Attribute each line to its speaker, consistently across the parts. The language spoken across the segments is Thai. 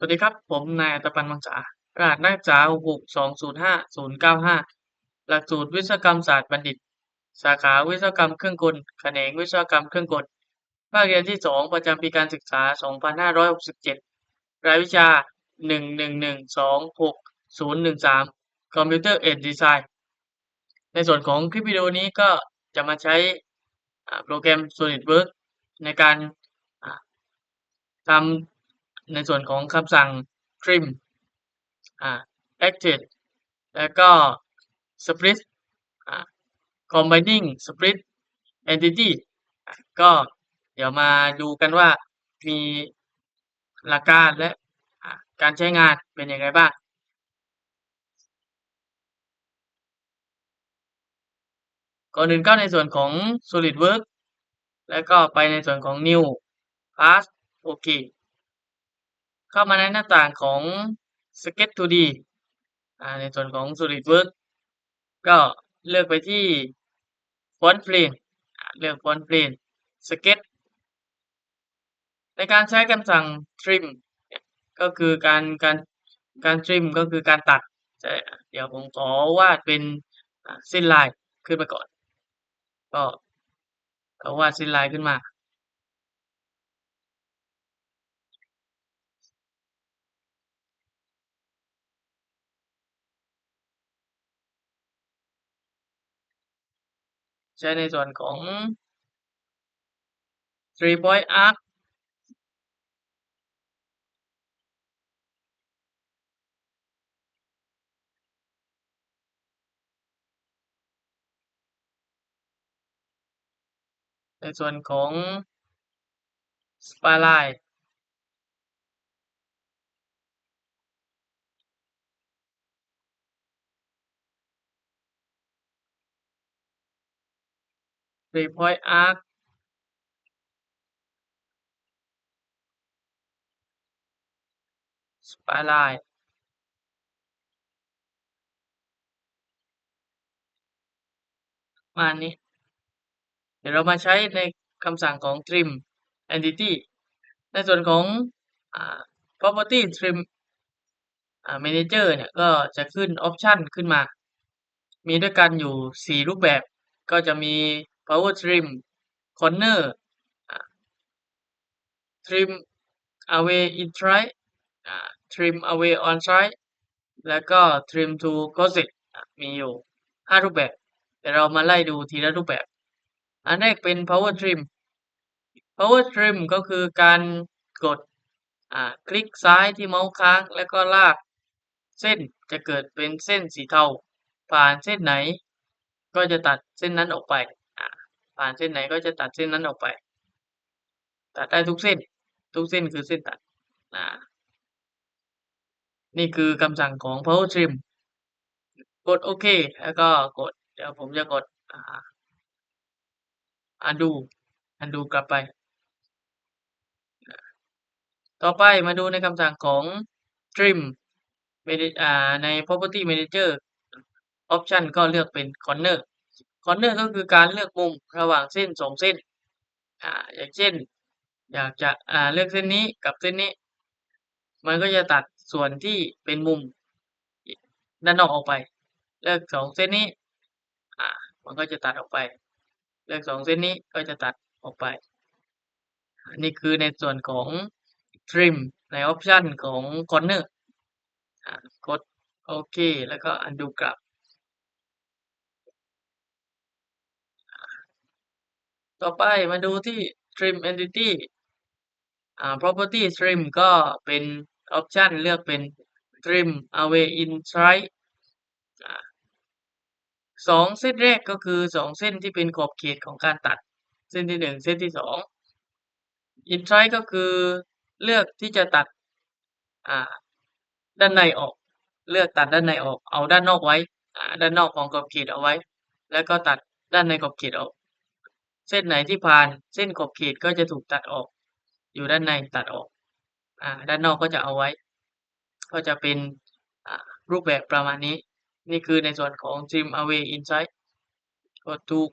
Speaker 1: สวัสดีครับ ผมนายอัตปันมังสารหัสนักศึกษา6205095หลักสูตรวิศวกรรมศาสตร์บัณฑิต สาขาวิศวกรรมเครื่องกล แขนงวิศวกรรมเครื่องกล ภาคเรียนที่2ประจำปีการศึกษา2567รายวิชา111260013 Computer Aided Design ในส่วนของคลิปวิดีโอนี้ก็จะมาใช้โปรแกรม SolidWorks ในการทำ ในส่วนของคำสั่ง trim อ่า active แล้วก็ split อ่า combining split entity ก็เดี๋ยวมาดูกันว่ามีหลักการและการใช้งานเป็นยังไงบ้างก่อนอื่นก็ในส่วนของ SolidWorks แล้วก็ไปในส่วนของ New Pass โอ เข้ามาในหน้าต่างของ Sketch 2D ในส่วนของ SolidWorks ก็เลือกไปที่ Font Plane เลือก Font Plane Sketch ในการใช้คำสั่ง trim ก็คือการการการ trim ก็คือการตัด เดี๋ยวผมขอวาดเป็นเส้นลายขึ้นมาก่อน ก็วาดเส้นลายขึ้นมา ใช้ในส่วนของ three point arc ในส่วนของ spline 3 point arc สปายไลน์มานี้ เดี๋ยวเรามาใช้ในคำสั่งของ trim entity ในส่วนของ property trim manager เนี่ยก็จะขึ้น option ขึ้นมา มีด้วยกันอยู่ 4 รูปแบบก็จะมี power trim corner trim away in right trim away on side แล้วก็ trim to closet มีอยู่ 5 รูปแบบเดี๋ยวเรามาไล่ดูทีละรูปแบบ อันแรกเป็น power trim power trim ก็คือการกดคลิกซ้ายที่เมาส์ค้างแล้วก็ลาก เส้นจะเกิดเป็นเส้นสีเทาผ่านเส้นไหน ก็จะตัดเส้นนั้นออกไป ผ่านเส้นไหนก็จะตัดเส้นนั้นออกไป ตัดได้ทุกเส้น ทุกเส้นคือเส้นตัดนะนี่คือคำสั่งของ power trim กดโอเค แล้วก็กด เดี๋ยวผมจะกด undo undo กลับไป ต่อไปมาดูในคำสั่งของ trim ใน property manager option ก็เลือกเป็น corner คอนเนอร์ก็คือการเลือกมุมระหว่างเส้นสองเส้นอ่าอย่างเช่น อยากจะอ่าเลือกเส้นนี้กับเส้นนี้ มันก็จะตัดส่วนที่เป็นมุมด้านนอกออกไป เลือกสองเส้นนี้อ่ามันก็จะตัดออกไป เลือกสองเส้นนี้ก็จะตัดออกไปนี่คือในส่วนของ trim ในออปชันของ corner กดโอเค แล้วก็ undo กลับ ต่อไปมาดูที่ trim entity อ่า property trim ก็เป็นออปชันเลือกเป็น trim away in right สองเส้นแรกก็คือสองเส้นที่เป็นขอบเขตของการตัด เส้นที่หนึ่งเส้นที่สอง in right ก็คือเลือกที่จะตัดด้านในออก เลือกตัดด้านในออก เอาด้านนอกไว้ด้านนอกของขอบเขตเอาไว้ แล้วก็ตัดด้านในขอบเขตออก เส้นไหนที่ผ่านเส้นขอบเขตก็จะถูกตัดออก อยู่ด้านในตัดออกอ่าด้านนอกก็จะเอาไว้ ก็จะเป็นรูปแบบประมาณนี้ นี่คือในส่วนของ trim away inside กดถูก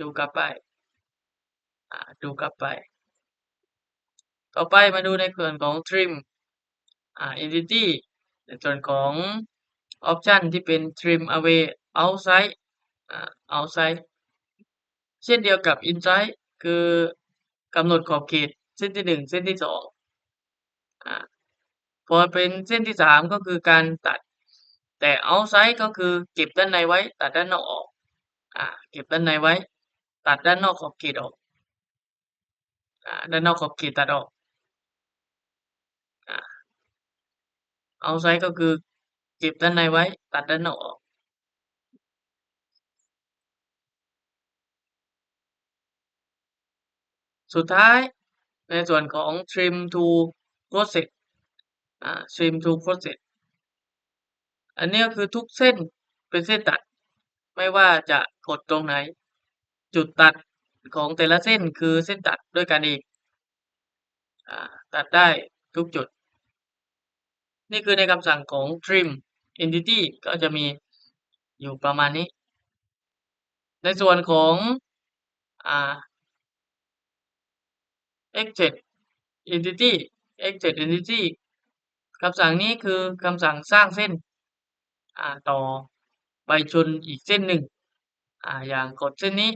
Speaker 1: ดูกลับไปดูกลับไป ต่อไปมาดูในส่วนของ trim entity ในส่วนของ option ที่เป็น trim away outside outside เช่นเดียวกับ inside คือกำหนดขอบเขตเส้นที่หนึ่งเส้นที่สองอ่าพอเป็นเส้นที่สามก็คือการตัด แต่ outside ก็คือเก็บด้านในไว้ ตัดด้านนอกออกอ่าเก็บด้านในไว้ ตัดด้านนอกขอบเขตออกอ่าด้านนอกขอบเขตตัดออกอ่า outside ก็คือเก็บด้านในไว้ ตัดด้านนอกออก สุดท้ายในส่วนของ trim to process อ่า trim to process อันนี้คือทุกเส้นเป็นเส้นตัด ไม่ว่าจะกดตรงไหน จุดตัดของแต่ละเส้นคือเส้นตัดด้วยกันเองอ่าตัดได้ทุกจุด นี่คือในคำสั่งของ trim entity ก็จะมีอยู่ประมาณนี้ ในส่วนของอ่า exit entity exit entity คำสั่งนี้คือคำสั่งสร้างเส้นต่อไปชนอีกเส้นหนึ่งออย่างกดเส้นนี้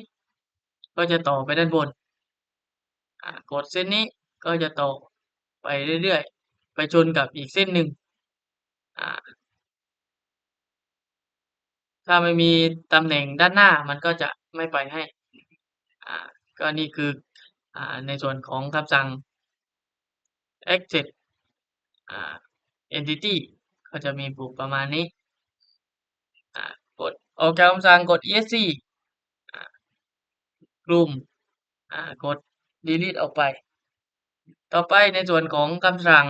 Speaker 1: ก็จะต่อไปด้านบนกดเส้นนี้ก็จะต่อไปเรื่อยๆ ไปชนกับอีกเส้นหนึ่งถ้าไม่มีตำแหน่งด้านหน้ามันก็จะไม่ไปให้ก็นี่คือ ในส่วนของคำสั่ง exit entity ก็จะมีบุกประมาณนี้กดออกจากคำสั่งกด esc กลุ่มกด delete ออกไป ต่อไปในส่วนของคำสั่ง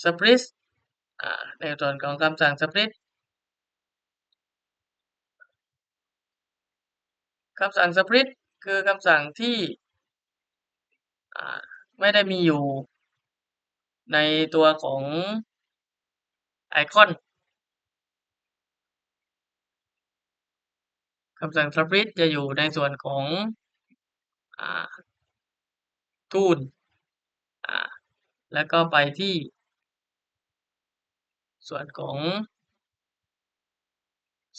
Speaker 1: split ในส่วนของคำสั่ง split คำสั่ง split คือคำสั่งที่ไม่ได้มีอยู่ในตัวของไอคอนคำสั่ง split จะอยู่ในส่วนของอ่า tool อ่าแล้วก็ไปที่ ส่วนของ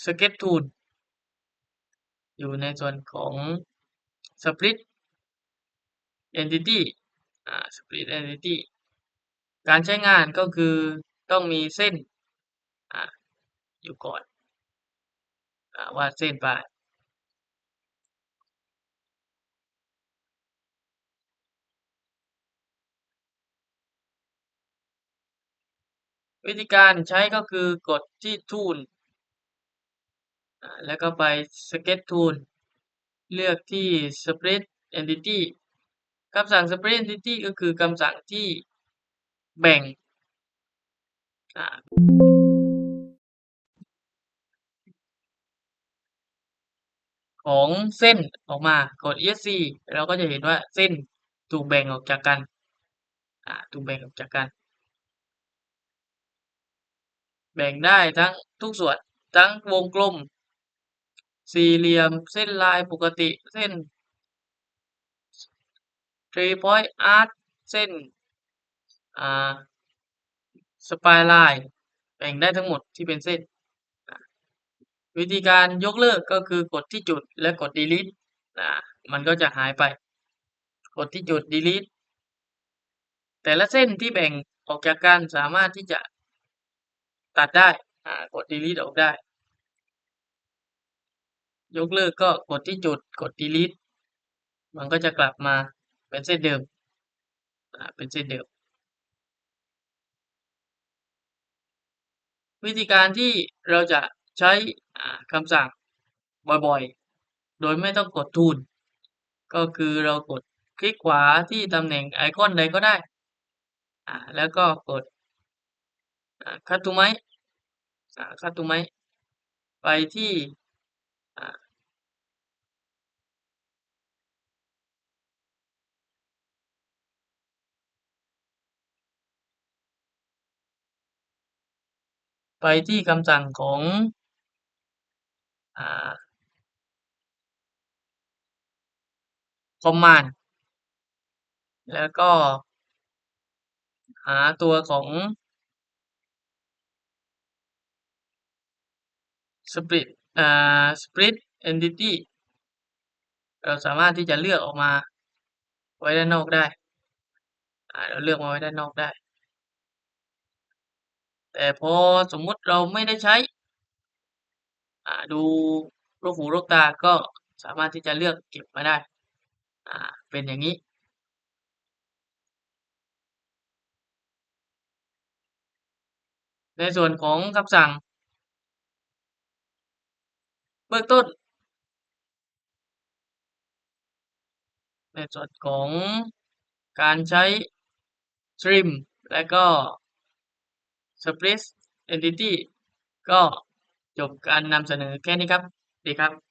Speaker 1: sketch tool อยู่ในส่วนของ split entity อ่า split entity การใช้งานก็คือต้องมีเส้นอ่าอยู่ก่อนอ่าวาดเส้นไปวิธีการใช้ก็คือกดที่ tool แล้วก็ไป sketch tool เลือกที่ split entity คำสั่ง split entity ก็คือคำสั่งที่แบ่งอของเส้นออกมากด esc เราก็จะเห็นว่าเส้นถูกแบ่งออกจากกันถูกแบ่งออกจากกัน แบ่งได้ทั้งทุกส่วนทั้งวงกลม สี่เหลี่ยม เส้นลายปกติเส้น three point arc เส้น อ่า spline แบ่งได้ทั้งหมดที่เป็นเส้น วิธีการยกเลิกก็คือกดที่จุดและกด delete นะมันก็จะหายไป กดที่จุด delete แต่ละเส้นที่แบ่งออกจากกันสามารถที่จะตัดได้กด delete ออกได้ ยกเลิกก็กดที่จุดกด delete มันก็จะกลับมาเป็นเส้นเดิมเป็นเส้นเดิม วิธีการที่เราจะใช้คำสั่งบ่อยๆ โดยไม่ต้องกด tool ก็คือเรากดคลิกขวาที่ตำแหน่งไอคอนใดก็ได้ แล้วก็กดคัตตูไมอ่าคัตตูไมไปที่ อ่า ไปที่คำสั่งของอ่า command แล้วก็หาตัวของ split อ่า split entity เราสามารถที่จะเลือกออกมาไว้ด้านนอกได้ เราเลือกมาไว้ด้านนอกได้ แต่พอสมมุติเราไม่ได้ใช้อาดูลูกหูลูกตาก็สามารถที่จะเลือกเก็บมาได้อาเป็นอย่างนี้ ในส่วนของคำสั่ง เบื้องต้น ในส่วนของการใช้ trim และก็ Space entity ก็จบการนำเสนอแค่นี้ครับ ดีครับ